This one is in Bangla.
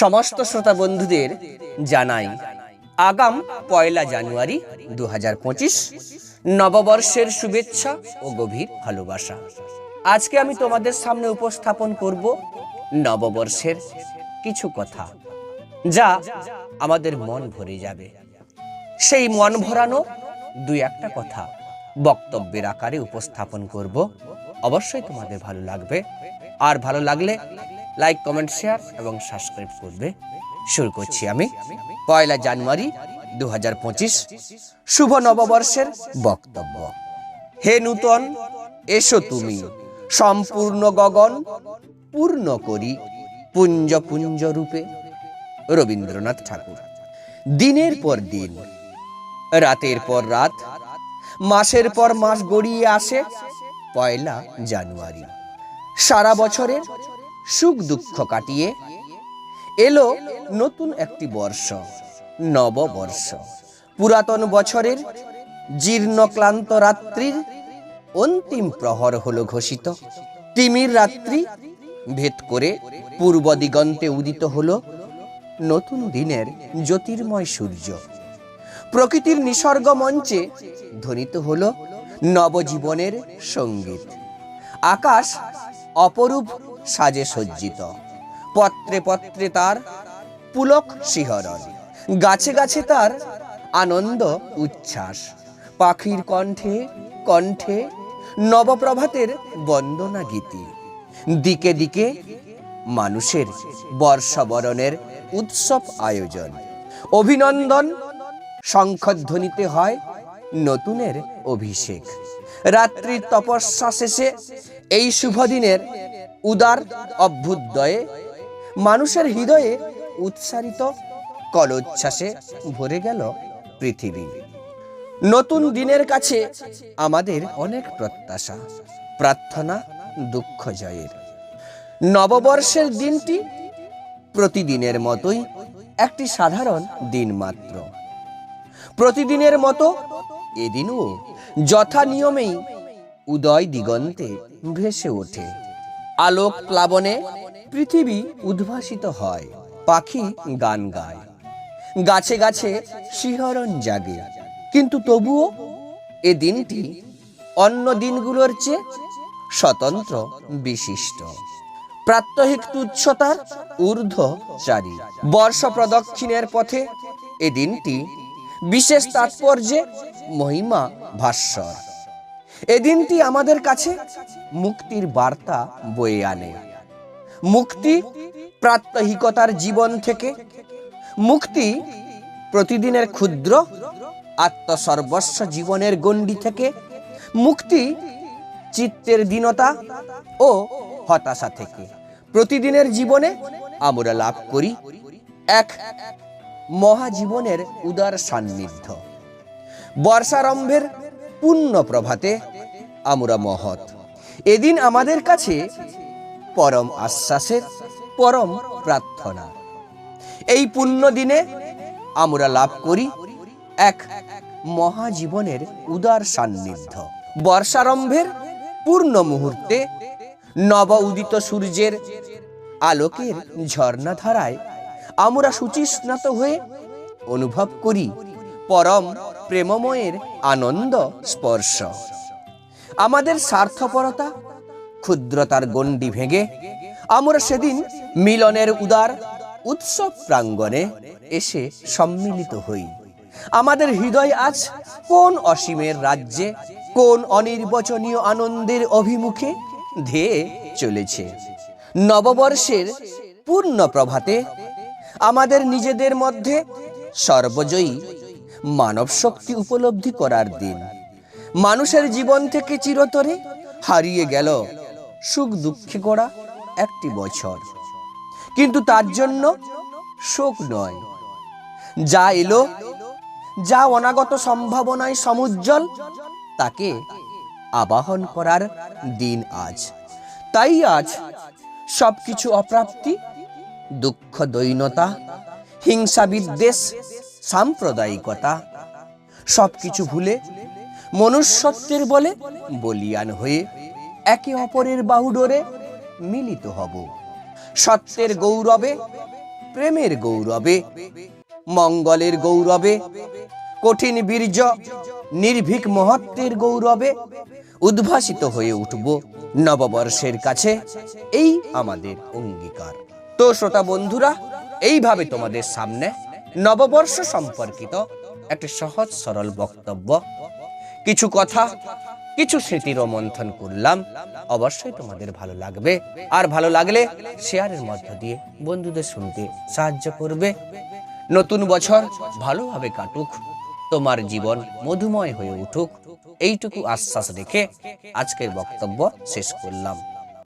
সমস্ত শ্রোতা বন্ধুদের জানাই, আগাম পয়লা জানুয়ারি দু হাজার পঁচিশ নববর্ষের শুভেচ্ছা ও গভীর ভালোবাসা। আজকে আমি তোমাদের সামনে উপস্থাপন করব নববর্ষের কিছু কথা, যা আমাদের মন ভরে যাবে। সেই মন ভরানো দুই একটা কথা বক্তব্যের আকারে উপস্থাপন করব। অবশ্যই তোমাদের ভালো লাগবে। আর ভালো লাগলে লাইক কমেন্ট শেয়ার এবং সাবস্ক্রাইব করবে। শুরু করছি আমি পয়লা জানুয়ারি দু হাজার পঁচিশ শুভ নববর্ষের বক্তব্য। হে নূতন, এসো তুমি, সম্পূর্ণ গগন পূর্ণ করি পুঞ্জ পুঞ্জ রূপে রবীন্দ্রনাথ ঠাকুর। দিনের পর দিন, রাতের পর রাত, মাসের পর মাস গড়িয়ে আসে পয়লা জানুয়ারি। সারা বছরের সুখ দুঃখ কাটিয়ে এলো নতুন একটি বর্ষ, নববর্ষ। পুরাতন বছরের জীর্ণ ক্লান্ত রাত্রির অন্তিম প্রহর হলো ঘোষিত। তিমির রাত্রি ভেদ করে পূর্ব দিগন্তে উদিত হলো নতুন দিনের জ্যোতির্ময় সূর্য। প্রকৃতির নিসর্গ মঞ্চে ধ্বনিত হল নবজীবনের সংগীত। আকাশ অপরূপ সাজে সজ্জিত। পত্রে পত্রে তার পুলক শিহরণ, গাছে গাছে তার আনন্দ উচ্ছ্বাস। পাখির কণ্ঠে কণ্ঠে নবপ্রভাতের বন্দনা গীতি। দিকে দিকে মানুষের বর্ষবরণের উৎসব আয়োজন। অভিনন্দন শঙ্খধ্বনিতে হয় নতুনের অভিষেক। রাত্রির তপস্যা শেষে এই শুভ দিনের উদার অভ্যুদয়ে মানুষের হৃদয়ে উৎসারিত কলোচ্ছ্বাসে ভরে গেল পৃথিবী। নতুন দিনের কাছে আমাদের অনেক প্রত্যাশা, প্রার্থনা, দুঃখ জয়ের। নববর্ষের দিনটি প্রতিদিনের মতোই একটি সাধারণ দিন মাত্র। প্রতিদিনের মতো এদিনও যথা নিয়মেই উদয় দিগন্তে ভেসে ওঠে। আলোক প্লাবনে পৃথিবী উদ্ভাসিত হয়, পাখি গান গায়। গাছে গাছে শিহরণ জাগে। কিন্তু তবুও এ দিনটি অন্য দিনগুলোর চেয়ে স্বতন্ত্র, বিশিষ্ট। প্রাত্যহিক তুচ্ছতার ঊর্ধ্ব চারি বর্ষ প্রদক্ষিণের পথে এ দিনটি বিশেষ তাৎপর্যে মহিমা ভাস্বর। এ দিনটি আমাদের কাছে মুক্তির বার্তা বয়ে আনে। মুক্তি প্রাত্যহিকতার জীবন থেকে, মুক্তি প্রতিদিনের ক্ষুদ্র আত্মসর্বস্ব জীবনের গণ্ডি থেকে, মুক্তি চিত্তের দীনতা ও হতাশা থেকে। প্রতিদিনের জীবনে আমরা লাভ করি এক মহাজীবনের উদার সান্নিধ্য। বর্ষারম্ভের পূর্ণ প্রভাতে আমরা মহৎ। এদিন আমাদের কাছে পরম আশ্বাসের পরম প্রার্থনা। এই পুণ্য দিনে আমরা লাভ করি এক মহাজীবনের উদার সান্নিধ্য। বর্ষারম্ভের পূর্ণ মুহূর্তে নব উদিত সূর্যের আলোকের ঝর্ণাধারায় আমরা শুচিস্নাত হয়ে অনুভব করি পরম প্রেমময়ের আনন্দ স্পর্শ। আমাদের স্বার্থপরতা, ক্ষুদ্রতার গণ্ডি ভেঙে আমরা সেদিন মিলনের উদার উৎসব প্রাঙ্গণে এসে সম্মিলিত হই। আমাদের হৃদয় আজ কোন অসীমের রাজ্যে, কোন অনির্বচনীয় আনন্দের অভিমুখে ধেয়ে চলেছে। নববর্ষের পূর্ণ প্রভাতে আমাদের নিজেদের মধ্যে সর্বজয়ী মানব শক্তি উপলব্ধি করার দিন। মানুষের জীবন থেকে চিরতরে হারিয়ে গেল সুখ দুঃখে করা একটি বছর। কিন্তু তার জন্য শোক নয়। যা এলো, যা অনাগত সম্ভাবনায় সমুজ্জ্বল, তাকে আবাহন করার দিন আজ। তাই আজ সবকিছু অপ্রাপ্তি, দুঃখ দৈনতা হিংসা বিদ্বেষ সাম্প্রদায়িকতা। সবকিছু ভুলে মনুষ্যত্বের বলে বলিয়ান হয়ে একে অপরের বাহুডোরে মিলিত হব। সত্যের গৌরবে, প্রেমের গৌরবে, মঙ্গলের গৌরবে, কঠিন বীর্য, নির্ভীক মহত্বের গৌরবে উদ্ভাসিত হয়ে উঠব নববর্ষের কাছে। এই আমাদের অঙ্গীকার। তো শ্রোতা বন্ধুরা, এইভাবে তোমাদের সামনে নববর্ষ সম্পর্কিত একটি সহজ, সরল বক্তব্য। কিছু কথা, কিছু স্মৃতি রোমন্থন করলাম। অবশ্যই তোমাদের ভালো লাগবে। আর ভালো লাগলে শেয়ারের মধ্য দিয়ে বন্ধুদের শুনতে সাহায্য করবে। নতুন বছর ভালোভাবে কাটুক। তোমার জীবন মধুময় হয়ে উঠুক। এইটুকু আশ্বাস রেখে আজকের বক্তব্য শেষ করলাম।